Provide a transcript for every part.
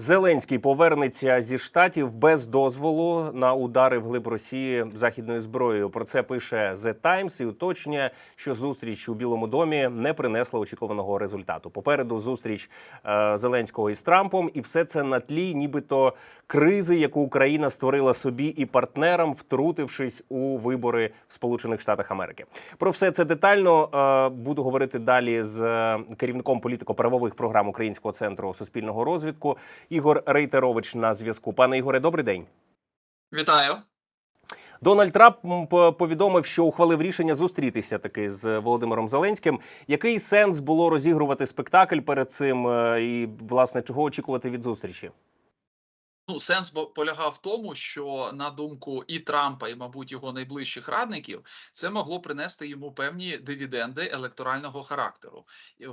Зеленський повернеться зі штатів без дозволу на удари вглиб Росії західною зброєю. Про це пише The Times і уточнює, що зустріч у Білому домі не принесла очікуваного результату. Попереду зустріч е, Зеленського із Трампом, і все це на тлі, нібито кризи, яку Україна створила собі і партнерам, втрутившись у вибори в Сполучених Штатах Америки. Про все це детально е, буду говорити далі з е, керівником політико-правових програм Українського центру суспільного розвитку. Ігор Рейтерович на зв'язку. Пане Ігоре, добрий день. Вітаю. Дональд Трамп повідомив, що ухвалив рішення зустрітися таки з Володимиром Зеленським. Який сенс було розігрувати спектакль перед цим, е, і власне чого очікувати від зустрічі? Ну, сенс полягав в тому, що на думку і Трампа, і, мабуть, його найближчих радників, це могло принести йому певні дивіденди електорального характеру,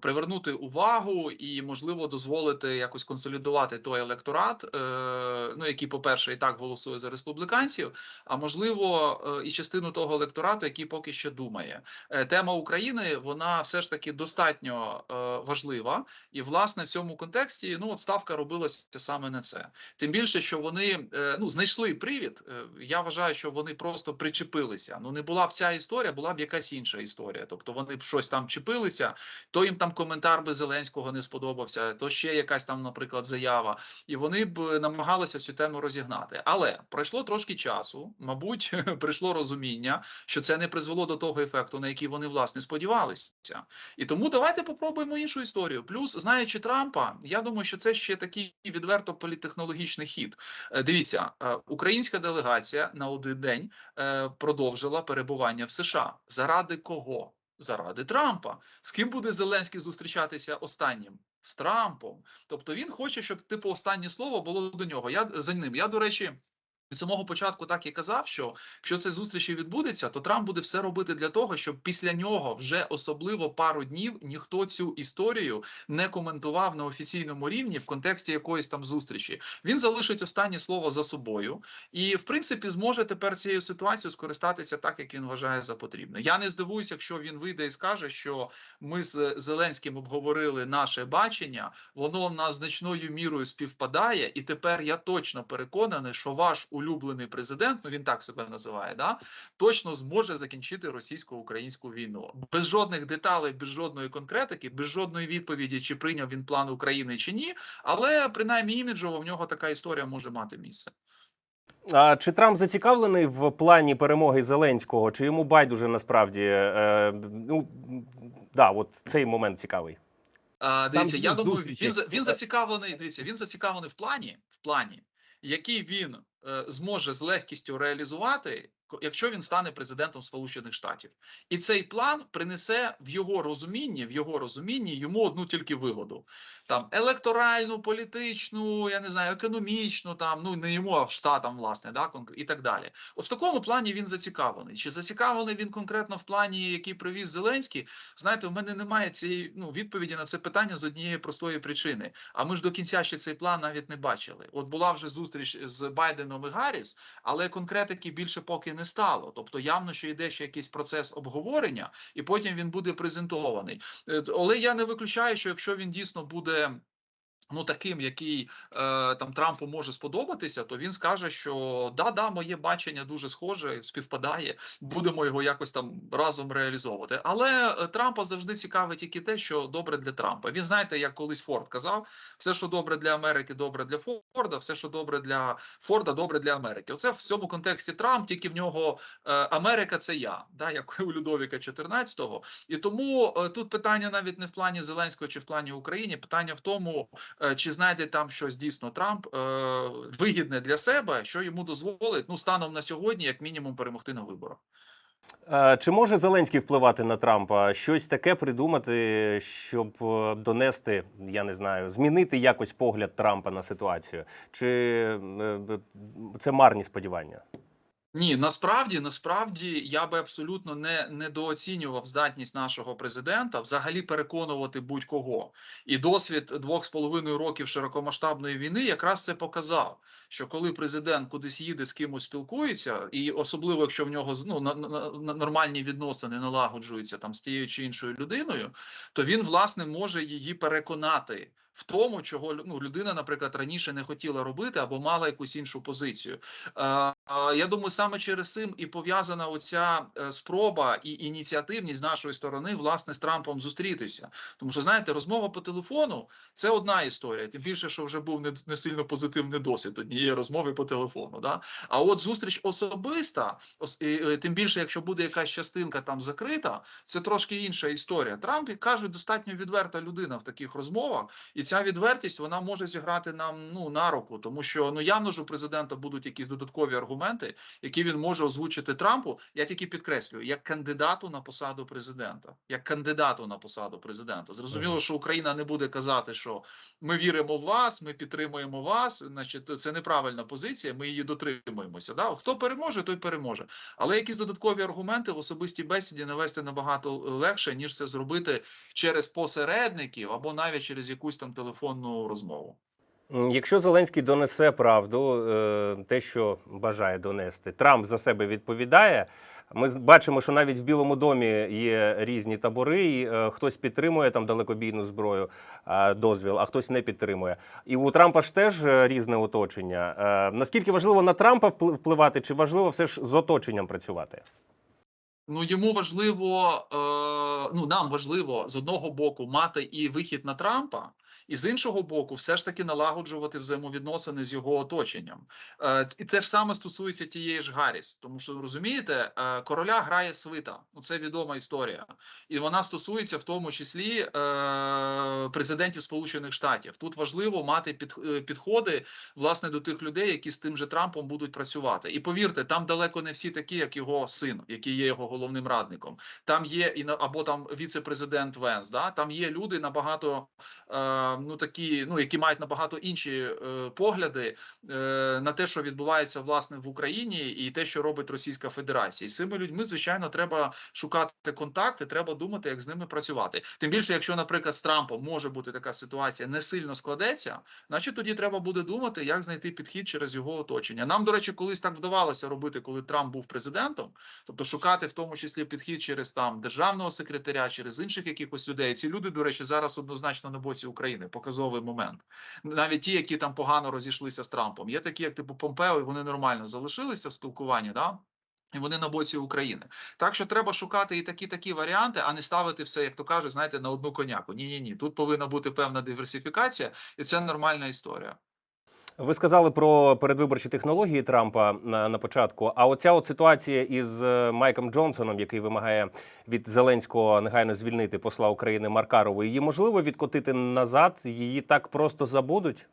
привернути увагу і, можливо, дозволити якось консолідувати той електорат, е, ну який, по-перше, і так голосує за республіканців, а можливо, е, і частину того електорату, який поки що думає. Е, Тема України вона все ж таки достатньо важлива, і власне в цьому контексті ну от ставка робилася саме на це. Тим більше, що вони е, ну знайшли привід. е, Я вважаю, що вони просто причепилися. Ну не була б ця історія, була б якась інша історія. Тобто вони б щось там чепилися, то їм там коментар би Зеленського не сподобався, то ще якась там, наприклад, заява, і вони б намагалися цю тему розігнати. Але пройшло трошки часу. Мабуть, прийшло розуміння, що це не призвело до того ефекту, на який вони власне сподівалися. І тому давайте попробуємо іншу історію. Плюс, знаючи Трампа, я думаю, що це ще такий відверто політтехнологічний хід. Е, Дивіться, е, українська делегація на один день е, продовжила перебування в США. Заради кого? Заради Трампа. З ким буде Зеленський зустрічатися останнім? З Трампом. Тобто він хоче, щоб типу останнє слово було до нього. Я за ним. Я, до речі. Від самого початку так і казав, що якщо це зустріч і відбудеться, то Трамп буде все робити для того, щоб після нього вже особливо пару днів ніхто цю історію не коментував на офіційному рівні в контексті якоїсь там зустрічі. Він залишить останнє слово за собою, і в принципі зможе тепер цією ситуацією скористатися так, як він вважає за потрібне. Я не здивуюся, якщо він вийде і скаже, що ми з Зеленським обговорили наше бачення, воно в нас значною мірою співпадає, і тепер я точно переконаний, що ваш улюблений президент, ну він так себе називає, да точно зможе закінчити російсько-українську війну без жодних деталей, без жодної конкретики, без жодної відповіді, чи прийняв він план України чи ні. Але принаймні іміджово в нього така історія може мати місце. А чи Трамп зацікавлений в плані перемоги Зеленського? Чи йому байдуже насправді? Е, ну да, от цей момент цікавий. А, дивіться, я думаю, він він зацікавлений. Дивіться, він зацікавлений в плані, в плані, який він е, зможе з легкістю реалізувати, якщо він стане президентом Сполучених Штатів, і цей план принесе в його розумінні, в його розумінні йому одну тільки вигоду. Там електоральну, політичну, я не знаю, економічну, там ну не йому, а штатам, власне, да, і так далі. От в такому плані він зацікавлений. Чи зацікавлений він конкретно в плані, який привіз Зеленський? Знаєте, у мене немає цієї ну відповіді на це питання з однієї простої причини. А ми ж до кінця ще цей план навіть не бачили. От була вже зустріч з Байденом і Гарріс, але конкретики більше поки не стало. Тобто явно, що йде ще якийсь процес обговорення, і потім він буде презентований. Е, Але я не виключаю, що якщо він дійсно буде. Ну, таким, який е, там Трампу може сподобатися, то він скаже, що да, да, моє бачення дуже схоже, співпадає, будемо його якось там разом реалізовувати. Але е, Трампа завжди цікавить тільки те, що добре для Трампа. Він знаєте, як колись Форд казав: все, що добре для Америки, добре для Форда, все, що добре для Форда, добре для Америки. Оце в цьому контексті Трамп, тільки в нього е, Америка це я, да, як у Людовіка 14-го. І тому е, тут питання навіть не в плані Зеленського чи в плані України, питання в тому, чи знайде там щось дійсно Трамп е, вигідне для себе, що йому дозволить ну станом на сьогодні, як мінімум, перемогти на виборах. Е, Чи може Зеленський впливати на Трампа? Щось таке придумати, щоб е, донести, я не знаю, змінити якось погляд Трампа на ситуацію? Чи е, це марні сподівання? Ні, насправді, насправді я би абсолютно не недооцінював здатність нашого президента взагалі переконувати будь-кого. І досвід двох з половиною років широкомасштабної війни якраз це показав. Що коли президент кудись їде з кимось спілкується, і особливо якщо в нього ну, на, на, на нормальні відносини налагоджуються там з тією чи іншою людиною, то він власне може її переконати в тому, чого ну, людина, наприклад, раніше не хотіла робити або мала якусь іншу позицію. Е, Я думаю, саме через цим і пов'язана оця е, спроба і ініціативність нашої сторони власне з Трампом зустрітися. Тому що знаєте, розмова по телефону це одна історія. Тим більше, що вже був не, не сильно позитивний досвід однієї розмови по телефону. Да? А от зустріч особиста, ос- тим більше, якщо буде якась частинка там закрита, це трошки інша історія. Трамп як кажуть, достатньо відверта людина в таких розмовах, і ця відвертість вона може зіграти нам ну на руку, тому що ну явно ж у президента будуть якісь додаткові аргументи, які він може озвучити Трампу. Я тільки підкреслюю, як кандидату на посаду президента, як кандидату на посаду президента. Зрозуміло, що Україна не буде казати, що ми віримо в вас, ми підтримуємо вас. Значить, це неправильна позиція. Ми її дотримуємося. Да? От Хто переможе, той переможе. Але якісь додаткові аргументи в особистій бесіді навести набагато легше, ніж це зробити через посередників або навіть через якусь там телефонну розмову. Якщо Зеленський донесе правду, е, те, що бажає донести, Трамп за себе відповідає. Ми бачимо, що навіть в Білому домі є різні табори, і е, хтось підтримує там далекобійну зброю, е, дозвіл, а хтось не підтримує. І у Трампа ж теж різне оточення. Наскільки важливо на Трампа впли- впливати, чи важливо все ж з оточенням працювати? Ну йому важливо, ну нам важливо з одного боку мати і вихід на Трампа, і з іншого боку, все ж таки налагоджувати взаємовідносини з його оточенням. Е, і це ж саме стосується тієї ж Гарріс, тому що розумієте, е, короля грає свита. Ну це відома історія, і вона стосується в тому числі е, президентів Сполучених Штатів. Тут важливо мати під, підходи власне до тих людей, які з тим же Трампом будуть працювати. І повірте, там далеко не всі такі, як його син, який є його головним радником. Там є і або там віце-президент Венс. Да? Там є люди набагато е, ну такі, ну які мають набагато інші е, погляди е, на те, що відбувається власне в Україні, і те, що робить Російська Федерація. І з цими людьми, звичайно, треба шукати контакти, треба думати, як з ними працювати. Тим більше, якщо, наприклад, з Трампом може бути така ситуація, не сильно складеться, значить тоді треба буде думати, як знайти підхід через його оточення. Нам, до речі, колись так вдавалося робити, коли Трамп був президентом, тобто шукати в тому числі підхід через там державного секретаря, через інших якихось людей. Ці люди, до речі, зараз однозначно на боці України. Показовий момент. Навіть ті, які там погано розійшлися з Трампом, є такі, як типу Помпео, і вони нормально залишилися в спілкуванні. Да? І вони на боці України. Так що треба шукати і такі такі варіанти, а не ставити все, як то кажуть, знаєте, на одну коняку. Ні, ні, ні. Тут повинна бути певна диверсифікація, і це нормальна історія. Ви сказали про передвиборчі технології Трампа на, на початку. А оця от ситуація із е, Майком Джонсоном, який вимагає від Зеленського негайно звільнити посла України Маркарову, її можливо відкотити назад? Її так просто забудуть?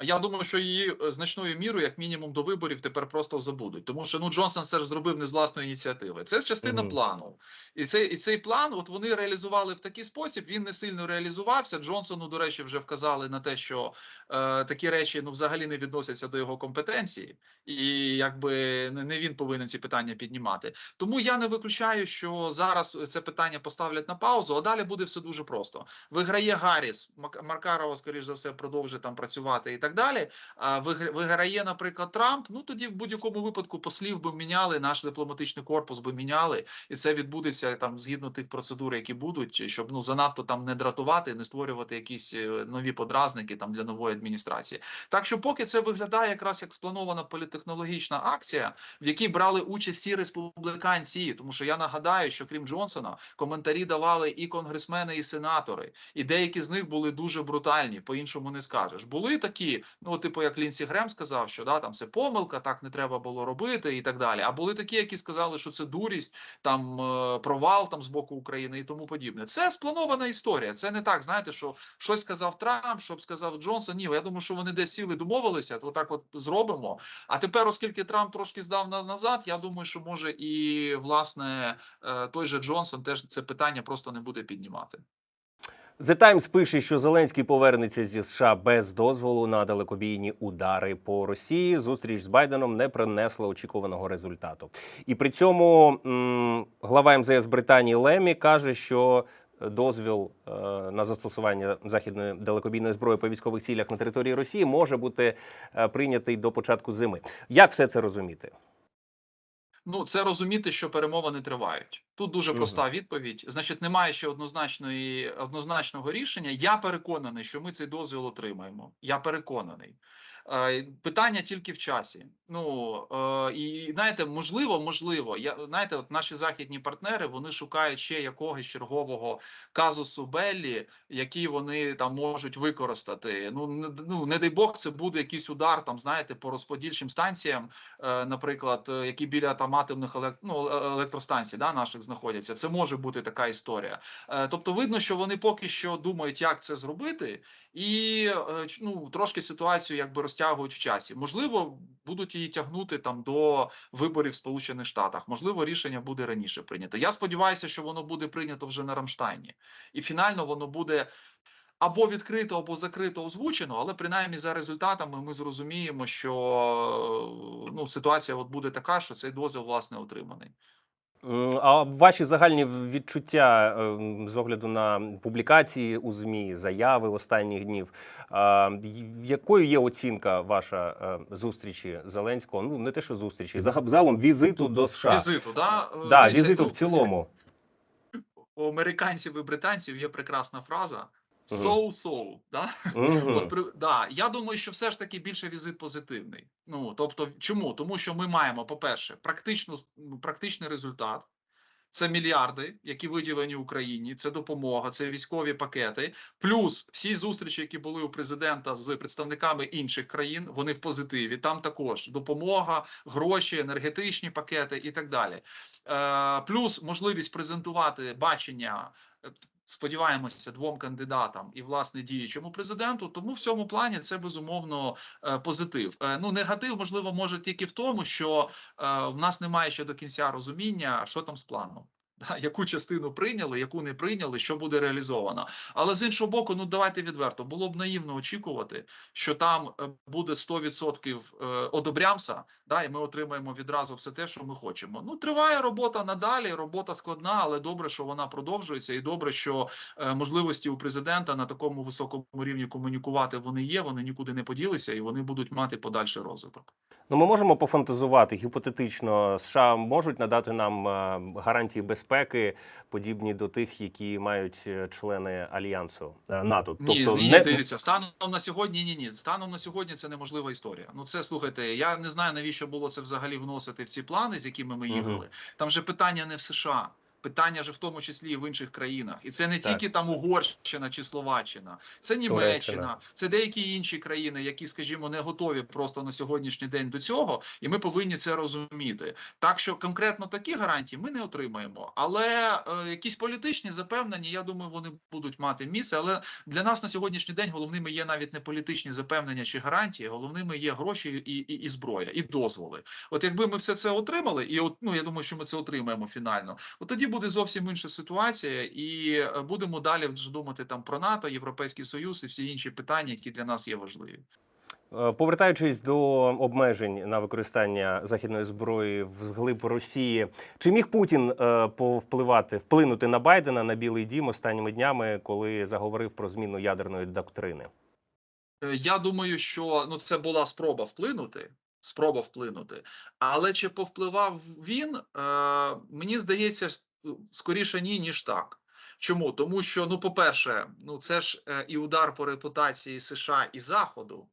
Я думаю, що її е, значною мірою, як мінімум, до виборів тепер просто забудуть, тому що ну Джонсон це зробив не з власної ініціативи. Це частина Мгм. плану, і цей і цей план, от вони реалізували в такий спосіб. Він не сильно реалізувався. Джонсону, до речі, вже вказали на те, що е, такі речі ну взагалі не відносяться до його компетенції, і якби не, він повинен ці питання піднімати. Тому я не виключаю, що зараз це питання поставлять на паузу, а далі буде все дуже просто. Виграє Гарріс, Маркарова, скоріш за все, продовжить там працювати і так далі. А вигра- виграє, наприклад, Трамп. Ну тоді в будь-якому випадку послів би міняли, наш дипломатичний корпус би міняли, і це відбудеться там згідно тих процедур, які будуть, щоб ну занадто там не дратувати, не створювати якісь е, нові подразники там для нової адміністрації. Так що, поки це виглядає якраз як спланована політехнологічна акція, в якій брали участь всі республіканці, тому що я нагадаю, що крім Джонсона, коментарі давали і конгресмени, і сенатори, і деякі з них були дуже брутальні, по-іншому не скажеш. Були такі, ну типу, як Лінсі Грем сказав, що да там це помилка, так не треба було робити, і так далі. А були такі, які сказали, що це дурість, там е, провал там з боку України і тому подібне. Це спланована історія. Це не так, знаєте, що щось сказав Трамп, що сказав Джонсон. Ні, я думаю, що вони десь сіли, домовилися, то так от зробимо. А тепер, оскільки Трамп трошки здав на, назад, я думаю, що може і власне е, той же Джонсон теж це питання просто не буде піднімати. The Times пише, що Зеленський повернеться зі США без дозволу на далекобійні удари по Росії. Зустріч з Байденом не принесла очікуваного результату. І при цьому м, глава МЗС Британії Лемі каже, що дозвіл е, на застосування західної далекобійної зброї по військових цілях на території Росії може бути е, прийнятий до початку зими. Як все це розуміти? Ну, це розуміти, що перемовини тривають. Тут дуже проста відповідь. Значить, немає ще однозначної однозначного рішення. Я переконаний, що ми цей дозвіл отримаємо. Я переконаний. Е, Питання тільки в часі. Ну е, і знаєте, можливо, можливо, я знаєте, от наші західні партнери вони шукають ще якогось чергового казусу Беллі, який вони там можуть використати. Ну не, ну не дай Бог, це буде якийсь удар там, знаєте, по розподільчим станціям, е, наприклад, е, які біля там атомних елект... ну, е- електростанцій да, наших знаходяться. Це може бути така історія. Е, Тобто, видно, що вони поки що думають, як це зробити, і е, ну, трошки ситуацію якби розтягують в часі. Можливо, будуть її тягнути там до виборів в Сполучених Штатах. Можливо, рішення буде раніше прийнято. Я сподіваюся, що воно буде прийнято вже на Рамштайні, і фінально воно буде. Або відкрито, або закрито озвучено, але принаймні за результатами ми зрозуміємо, що ну ситуація от буде така, що цей дозвіл власне отриманий. М, А ваші загальні відчуття ем, з огляду на публікації у ЗМІ, заяви останніх днів. Якою є оцінка ваша е, зустрічі Зеленського? Ну не те, що зустрічі, загалом візиту до США. Візиту, да? Е, Да, візиту в цілому. У американців і британців є прекрасна фраза. So-so, да? От при да, я думаю, що все ж таки більше візит позитивний. Ну тобто, чому? Тому що ми маємо, по-перше, практичну ну, практичний результат. Це мільярди, які виділені Україні. Це допомога, це військові пакети. Плюс всі зустрічі, які були у президента з представниками інших країн, вони в позитиві. Там також допомога, гроші, енергетичні пакети і так далі. Е, плюс можливість презентувати бачення. Сподіваємося, двом кандидатам і власне діючому президенту. Тому в цьому плані це безумовно е, позитив. Е, ну негатив можливо може тільки в тому, що е, в нас немає ще до кінця розуміння, що там з планом. Яку частину прийняли, яку не прийняли, що буде реалізовано. Але з іншого боку, ну давайте відверто, було б наївно очікувати, що там е, буде 100% е, одобрямса, да, і ми отримаємо відразу все те, що ми хочемо. Ну, триває робота надалі, робота складна, але добре, що вона продовжується, і добре, що е, можливості у президента на такому високому рівні комунікувати вони є, вони нікуди не поділися, і вони будуть мати подальший розвиток. Ну, ми можемо пофантазувати гіпотетично. США можуть надати нам гарантії безпеки, подібні до тих, які мають е, члени альянсу е, НАТО. Ні, тобто ні, не дивіться, станом на сьогодні, ні, ні. Станом на сьогодні це неможлива історія. Ну це слухайте. Я не знаю навіщо було це взагалі вносити в ці плани, з якими ми їхали. їхали. Там же питання не в США. Питання ж в тому числі і в інших країнах, і це не Так. тільки там Угорщина чи Словаччина, це Німеччина, це деякі інші країни, які, скажімо, не готові просто на сьогоднішній день до цього, і ми повинні це розуміти. Так що конкретно такі гарантії ми не отримаємо, але е, якісь політичні запевнення, я думаю, вони будуть мати місце. Але для нас на сьогоднішній день головними є навіть не політичні запевнення чи гарантії, головними є гроші і, і, і зброя, і дозволи. От якби ми все це отримали, і от ну я думаю, що ми це отримаємо фінально. От тоді буде зовсім інша ситуація, і е, будемо далі вже думати там про НАТО, Європейський Союз і всі інші питання, які для нас є важливі. Е, Повертаючись до обмежень на використання західної зброї вглиб Росії, чи міг Путін е, повпливати, вплинути на Байдена на Білий Дім останніми днями, коли заговорив про зміну ядерної доктрини? Я думаю, що ну це була спроба вплинути. Спроба вплинути, але чи повпливав він? Е, мені здається, скоріше ні, ніж так. Чому? Тому що, ну, по-перше, ну це ж е, і удар по репутації США і Заходу.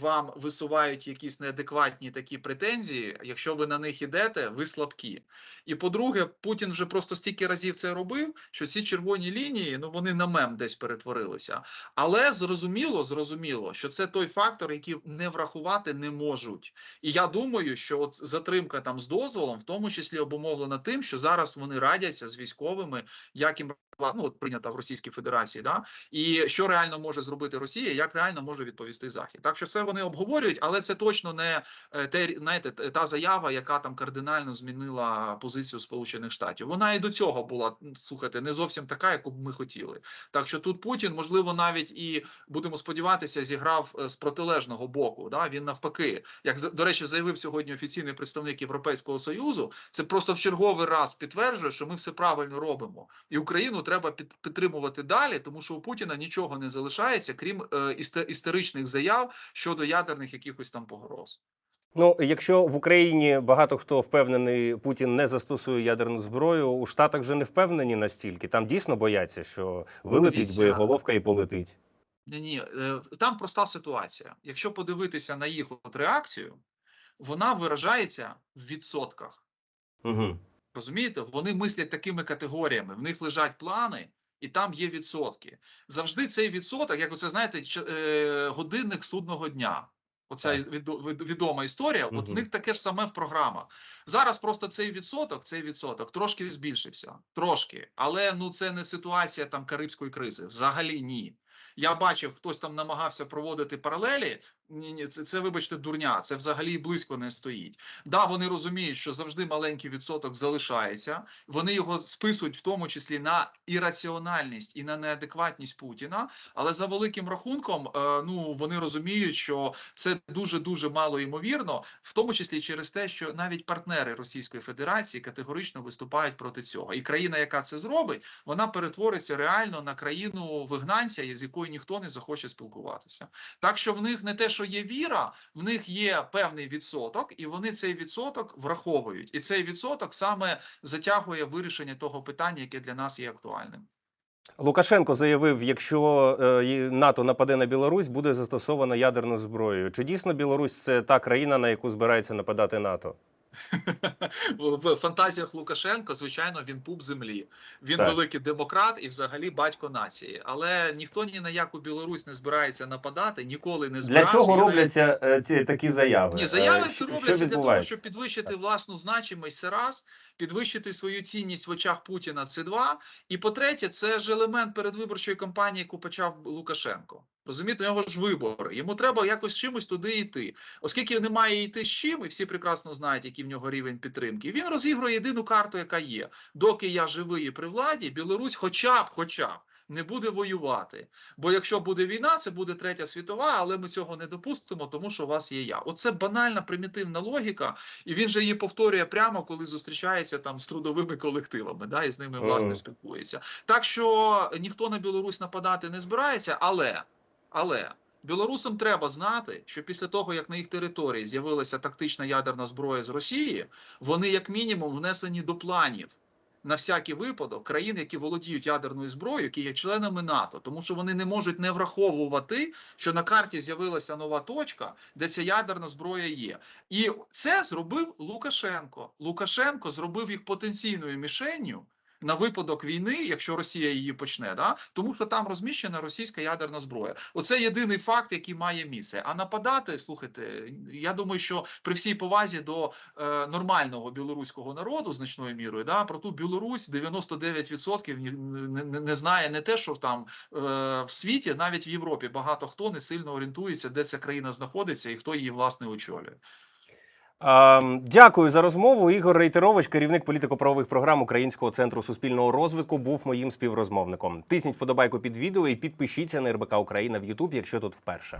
Вам висувають якісь неадекватні такі претензії. Якщо ви на них ідете, ви слабкі. І по-друге, Путін вже просто стільки разів це робив, що ці червоні лінії, ну вони на мем десь перетворилися. Але зрозуміло, зрозуміло, що це той фактор, який не врахувати не можуть. І я думаю, що от затримка там з дозволом, в тому числі обумовлена тим, що зараз вони радяться з військовими, як їм ну, от прийнята в Російській Федерації, да і що реально може зробити Росія, як реально може відповісти Захід. Так що це вони обговорюють, але це точно не е, те, знаєте, та заява, яка там кардинально змінила позицію Сполучених Штатів. Вона і до цього була слухайте, не зовсім така, яку б ми хотіли. Так що тут Путін, можливо, навіть і будемо сподіватися, зіграв е, з протилежного боку. Да, він навпаки, як до речі, заявив сьогодні офіційний представник Європейського союзу. Це просто в черговий раз підтверджує, що ми все правильно робимо, і Україну треба підтримувати далі, тому що у Путіна нічого не залишається, крім е, істеричних заяв щодо ядерних якихось там погроз. Ну, якщо в Україні багато хто впевнений, Путін не застосує ядерну зброю, у Штатах вже не впевнені настільки. Там дійсно бояться, що вилетить Дивіться. боєголовка і полетить. Ні, ні, е, там проста ситуація. Якщо подивитися на їх от реакцію, вона виражається в відсотках. Угу. Розумієте, вони мислять такими категоріями. В них лежать плани, і там є відсотки. Завжди цей відсоток, як оце знаєте, е, годинник судного дня. Оця відома історія. От в них таке ж саме в програмах. Зараз просто цей відсоток, цей відсоток трошки збільшився. Трошки, але ну це не ситуація там карибської кризи. Взагалі ні. Я бачив, хтось там намагався проводити паралелі. Ні, ні, це, це вибачте, дурня. Це взагалі близько не стоїть. Да, вони розуміють, що завжди маленький відсоток залишається. Вони його списують в тому числі на ірраціональність і на неадекватність Путіна. Але за великим рахунком, е, ну вони розуміють, що це дуже дуже мало ймовірно, в тому числі через те, що навіть партнери Російської Федерації категорично виступають проти цього. І країна, яка це зробить, вона перетвориться реально на країну вигнанця, з якою ніхто не захоче спілкуватися. Так що в них не те, що є віра, в них є певний відсоток, і вони цей відсоток враховують. І цей відсоток саме затягує вирішення того питання, яке для нас є актуальним. Лукашенко заявив, якщо е, НАТО нападе на Білорусь, буде застосовано ядерну зброю. Чи дійсно Білорусь це та країна, на яку збирається нападати НАТО? в фантазіях Лукашенко, звичайно, він пуп землі. Він Так. великий демократ і взагалі батько нації. Але ніхто ні на яку Білорусь не збирається нападати, ніколи не Для чого І навіть- е, ці такі заяви? Ні, заяви Е, це робляться для того, щоб підвищити власну значимість. Це раз, підвищити свою цінність в очах Путіна. Це два. І по-третє, це ж елемент передвиборчої кампанії, яку почав Лукашенко. Розумієте, у нього ж вибори. Йому треба якось чимось туди йти. Оскільки немає йти з чим, і всі прекрасно знають, який в нього рівень підтримки. Він розігрує єдину карту, яка є. Доки я живий і при владі, Білорусь, хоча б, хоча б. Не буде воювати, бо якщо буде війна, це буде третя світова, але ми цього не допустимо, тому що у вас є я. Оце банальна примітивна логіка, і він же її повторює прямо, коли зустрічається там з трудовими колективами, да, і з ними власне спілкується. Так що ніхто на Білорусь нападати не збирається, але, але білорусам треба знати, що після того, як на їх території з'явилася тактична ядерна зброя з Росії, вони як мінімум внесені до планів. На всякий випадок країн, які володіють ядерною зброєю, які є членами НАТО, тому що вони не можуть не враховувати, що на карті з'явилася нова точка, де ця ядерна зброя є. І це зробив Лукашенко. Лукашенко зробив їх потенційною мішенню на випадок війни, якщо Росія її почне, да? тому що там розміщена російська ядерна зброя. Оце єдиний факт, який має місце. А нападати, слухайте, я думаю, що при всій повазі до е, нормального білоруського народу, значною мірою, да, про ту Білорусь 99% ні- не, не, не знає не те, що там е, в світі, навіть в Європі багато хто не сильно орієнтується, де ця країна знаходиться і хто її власне очолює. А, дякую за розмову. Ігор Рейтерович, керівник політико-правових програм Українського центру суспільного розвитку, був моїм співрозмовником. Тисніть вподобайку під відео і підпишіться на РБК Україна в Ютуб, якщо тут вперше.